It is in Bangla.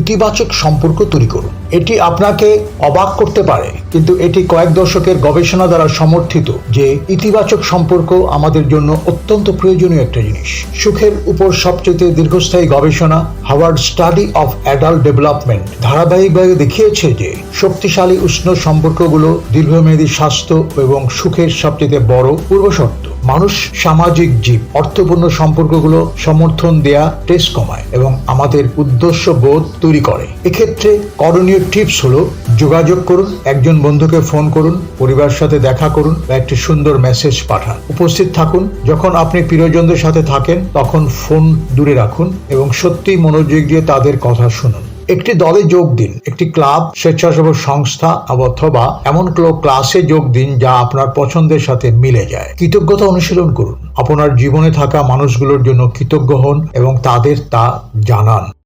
ইতিবাচক সম্পর্ক তৈরি করুন। এটি আপনাকে অবাক করতে পারে, কিন্তু এটি কয়েক দশকের গবেষণা দ্বারা সমর্থিত যে ইতিবাচক সম্পর্ক আমাদের জন্য অত্যন্ত প্রয়োজনীয় একটা জিনিস। সুখের উপর সবচেয়ে দীর্ঘস্থায়ী গবেষণা Harvard study of adult development ধারাবাহিকভাবে দেখিয়েছে যে শক্তিশালী উষ্ণ সম্পর্কগুলো দীর্ঘমেয়াদী স্বাস্থ্য এবং সুখের সবচেয়ে বড় পূর্বশর্ত। মানুষ, সামাজিক জীব, অর্থপূর্ণ সম্পর্কগুলো সমর্থন দেয়া টেস্ট কমায় এবং আমাদের উদ্দেশ্য বোধ তৈরি করে। এক্ষেত্রে করণীয় টিপস হলো, যোগাযোগ করুন, একজন বন্ধুকে ফোন করুন, পরিবার সাথে দেখা করুন বা একটি সুন্দর মেসেজ পাঠান। উপস্থিত থাকুন, যখন আপনি প্রিয়জনদের সাথে থাকেন, তখন ফোন দূরে রাখুন এবং সত্যিই মনোযোগ দিয়ে তাদের কথা শুনুন। একটি দলে যোগ দিন, একটি ক্লাব, স্বেচ্ছাসেবক সংস্থা, অথবা এমন কোনো ক্লাসে যোগ দিন যা আপনার পছন্দের সাথে মিলে যায়। কৃতজ্ঞতা অনুশীলন করুন। আপনার জীবনে থাকা মানুষগুলোর জন্য কৃতজ্ঞ হন এবং তাদের তা জানান।